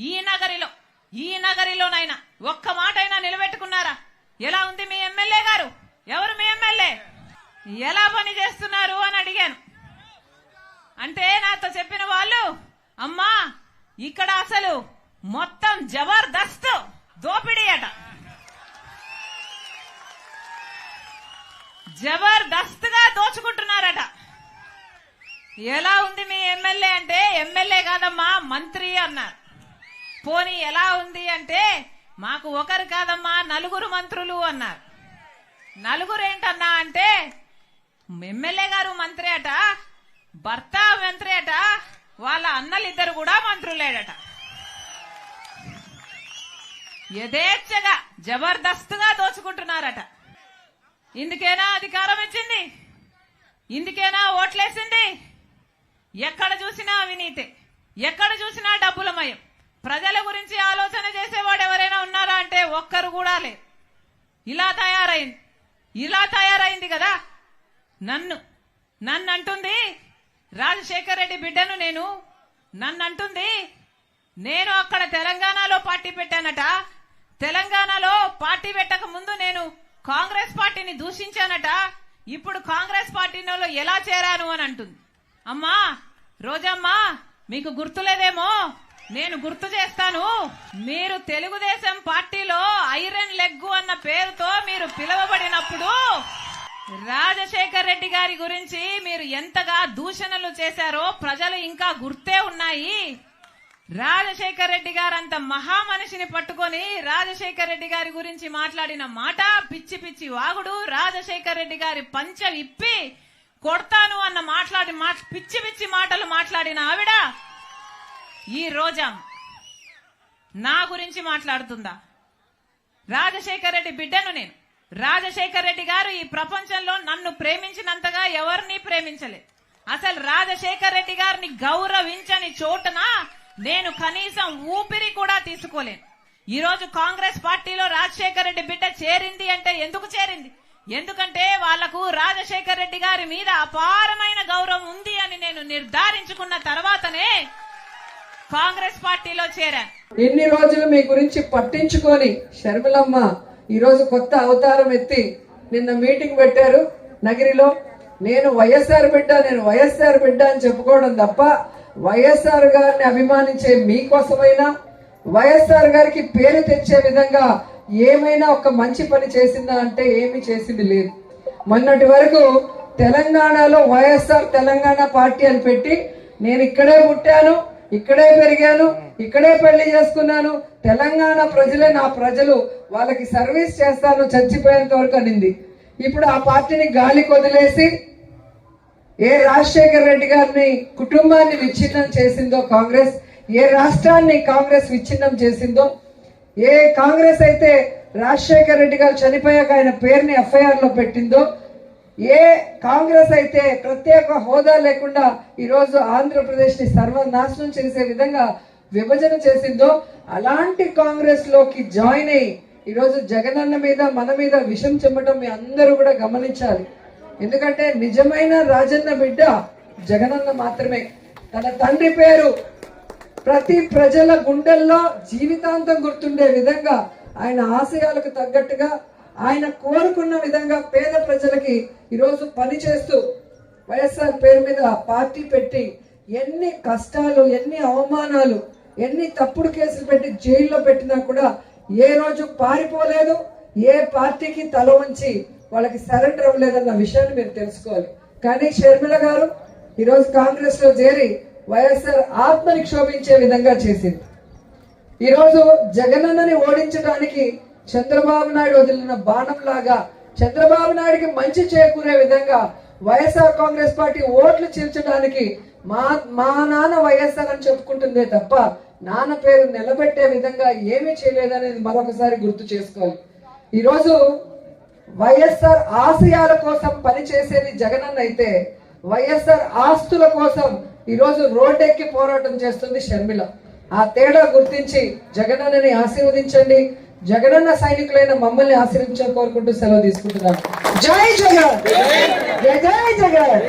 ఈ నగరిలో ఈ నగరిలోనైనా ఒక్క మాట అయినా నిలబెట్టుకున్నారా? ఎలా ఉంది మీ ఎమ్మెల్యే గారు? ఎవరు మీ ఎమ్మెల్యే? ఎలా పని చేస్తున్నారు అని అడిగాను. అంటే నాతో చెప్పిన వాళ్ళు అమ్మా ఇక్కడ అసలు మొత్తం జబర్దస్త్ దోపిడీ అట. జబర్దస్త్గా దోచుకుంటున్నారట. ఎలా ఉంది మీ ఎమ్మెల్యే అంటే ఎమ్మెల్యే కాదమ్మా మంత్రి అన్నారు. పోనీ ఎలా ఉంది అంటే మాకు ఒకరు కాదమ్మా నలుగురు మంత్రులు అన్నారు. నలుగురు ఏంటన్నా అంటే ఎమ్మెల్యే గారు మంత్రి అట భర్త మంత్రి అట వాళ్ళ అన్నలిద్దరు కూడా మంత్రులేడట. యథేచ్ఛగా జబర్దస్త్గా దోచుకుంటున్నారట. ఇందుకేనా అధికారం ఇచ్చింది? ఇందుకేనా ఓట్లేసింది? ఎక్కడ చూసినా అవినీతి. ఎక్కడ చూసినా డబ్బులమయం ప్రజల గురించి ఆలోచన చేసేవాడు ఎవరైనా ఉన్నారా అంటే ఒక్కరు కూడా లేదు ఇలా తయారైంది. ఇలా తయారైంది కదా. నన్ను నన్ను అంటుంది రాజశేఖర్ రెడ్డి బిడ్డను నేను. నన్ను అంటుంది నేను అక్కడ తెలంగాణలో పార్టీ పెట్టానట. తెలంగాణలో పార్టీ పెట్టక ముందు నేను కాంగ్రెస్ పార్టీని దూషించానట. ఇప్పుడు కాంగ్రెస్ పార్టీలో ఎలా చేరాను అని అంటుంది. అమ్మా రోజమ్మా మీకు గుర్తులేదేమో? నేను గుర్తు చేస్తాను. మీరు తెలుగుదేశం పార్టీలో ఐరన్ లెగ్గు అన్న పేరుతో మీరు పిలువబడినప్పుడు రాజశేఖర్ రెడ్డి గారి గురించి మీరు ఎంతగా దూషణలు చేశారో ప్రజలు ఇంకా గుర్తే ఉన్నాయి. రాజశేఖర్ రెడ్డి గారు అంత మహామనిషిని పట్టుకొని రాజశేఖర్ రెడ్డి గారి గురించి మాట్లాడిన మాట పిచ్చి పిచ్చి వాగుడు రాజశేఖర్ రెడ్డి గారి పంచ విప్పి కొడతాను అన్న మాట్లాడి మా- పిచ్చి పిచ్చి మాటలు మాట్లాడిన ఆవిడ ఈ రోజా నా గురించి మాట్లాడుతుందా? రాజశేఖర్ రెడ్డి బిడ్డను నేను. రాజశేఖర్ రెడ్డి గారు ఈ ప్రపంచంలో నన్ను ప్రేమించినంతగా ఎవరిని ప్రేమించలేదు. అసలు రాజశేఖర్ రెడ్డి గారిని గౌరవించని చోటున నేను కనీసం ఊపిరి కూడా తీసుకోలేను. ఈ రోజు కాంగ్రెస్ పార్టీలో రాజశేఖర్ రెడ్డి బిడ్డ చేరింది అంటే ఎందుకు చేరింది? ఎందుకంటే వాళ్ళకు రాజశేఖర్ రెడ్డి గారి మీద అపారమైన గౌరవం ఉంది అని నేను నిర్ధారించుకున్న తర్వాత కాంగ్రెస్ పార్టీలో చేరాను. ఇన్ని రోజులు మీ గురించి పట్టించుకొని షర్మిలమ్మ ఈరోజు కొత్త అవతారం ఎత్తి నిన్న మీటింగ్ పెట్టారు. నగిరిలో నేను వైఎస్ఆర్ బిడ్డ నేను వైఎస్ఆర్ బిడ్డ అని చెప్పుకోవడం తప్ప వైఎస్ఆర్ గారిని అభిమానించే మీకోసమైనా వైఎస్ఆర్ గారికి పేరు తెచ్చే విధంగా ఏమైనా ఒక మంచి పని చేసిందా అంటే ఏమి చేసింది లేదు. మొన్నటి వరకు తెలంగాణలో వైఎస్ఆర్ తెలంగాణ పార్టీ అని పెట్టి నేను ఇక్కడే పుట్టాను. ఇక్కడే పెరిగాను ఇక్కడే పెళ్ళి చేసుకున్నాను. తెలంగాణ ప్రజలే నా ప్రజలు. వాళ్ళకి సర్వీస్ చేస్తాను చచ్చిపోయేంత వరకు అనింది. ఇప్పుడు ఆ పార్టీని గాలి కొదిలేసి ఏ రాజశేఖర్ రెడ్డి గారిని కుటుంబాన్ని విచ్ఛిన్నం చేసిందో కాంగ్రెస్ ఏ రాష్ట్రాన్ని కాంగ్రెస్ విచ్ఛిన్నం చేసిందో ఏ కాంగ్రెస్ అయితే రాజశేఖర్ రెడ్డి గారు చనిపోయాక ఆయన పేరుని ఎఫ్ఐఆర్లో పెట్టిందో ఏ కాంగ్రెస్ అయితే ప్రత్యేక హోదా లేకుండా ఈరోజు ఆంధ్రప్రదేశ్ని సర్వనాశనం చేసే విధంగా విభజన చేసిందో అలాంటి కాంగ్రెస్లోకి జాయిన్ అయ్యి ఈరోజు జగనన్న మీద మన మీద విషం చెమ్మటం మీ అందరూ కూడా గమనించాలి. ఎందుకంటే నిజమైన రాజన్న బిడ్డ జగనన్న మాత్రమే. తన తండ్రి పేరు ప్రతి ప్రజల గుండెల్లో జీవితాంతం గుర్తుండే విధంగా ఆయన ఆశయాలకు తగ్గట్టుగా ఆయన కోరుకున్న విధంగా పేద ప్రజలకి ఈరోజు పని చేస్తూ వైఎస్ఆర్ పేరు మీద పార్టీ పెట్టి ఎన్ని కష్టాలు ఎన్ని అవమానాలు ఎన్ని తప్పుడు కేసులు పెట్టి జైల్లో పెట్టినా కూడా ఏ రోజు పారిపోలేదు ఏ పార్టీకి తల వంచి వాళ్ళకి సరెండర్ అవ్వలేదన్న విషయాన్ని మీరు తెలుసుకోవాలి. కానీ షర్మిల గారు ఈరోజు కాంగ్రెస్లో చేరి వైఎస్ఆర్ ఆత్మని క్షోభించే విధంగా చేసింది. ఈరోజు జగనన్నని ఓడించడానికి చంద్రబాబు నాయుడు వదిలిన బాణం లాగా చంద్రబాబు నాయుడికి మంచి చేకూరే విధంగా వైఎస్ఆర్ కాంగ్రెస్ పార్టీ ఓట్లు చీల్చడానికి మా మా నాన్న వైఎస్ఆర్ అని చెప్పుకుంటుందే తప్ప నాన్న పేరు నిలబెట్టే విధంగా ఏమీ చేయలేదనేది మరొకసారి గుర్తు చేసుకోవాలి. ఈరోజు వైఎస్ఆర్ ఆశయాల కోసం పనిచేసేది జగనన్న అయితే వైఎస్ఆర్ ఆస్తుల కోసం ఈరోజు రోడ్డెక్కి పోరాటం చేస్తుంది షర్మిల. ఆ తేడా గుర్తించి జగనన్నని ఆశీర్వదించండి. జగనన్న సైనికులైన మమ్మల్ని ఆశీర్వించాలని కోరుకుంటూ సెలవు తీసుకుంటున్నాను. జై జగన్! జై జై జగన్!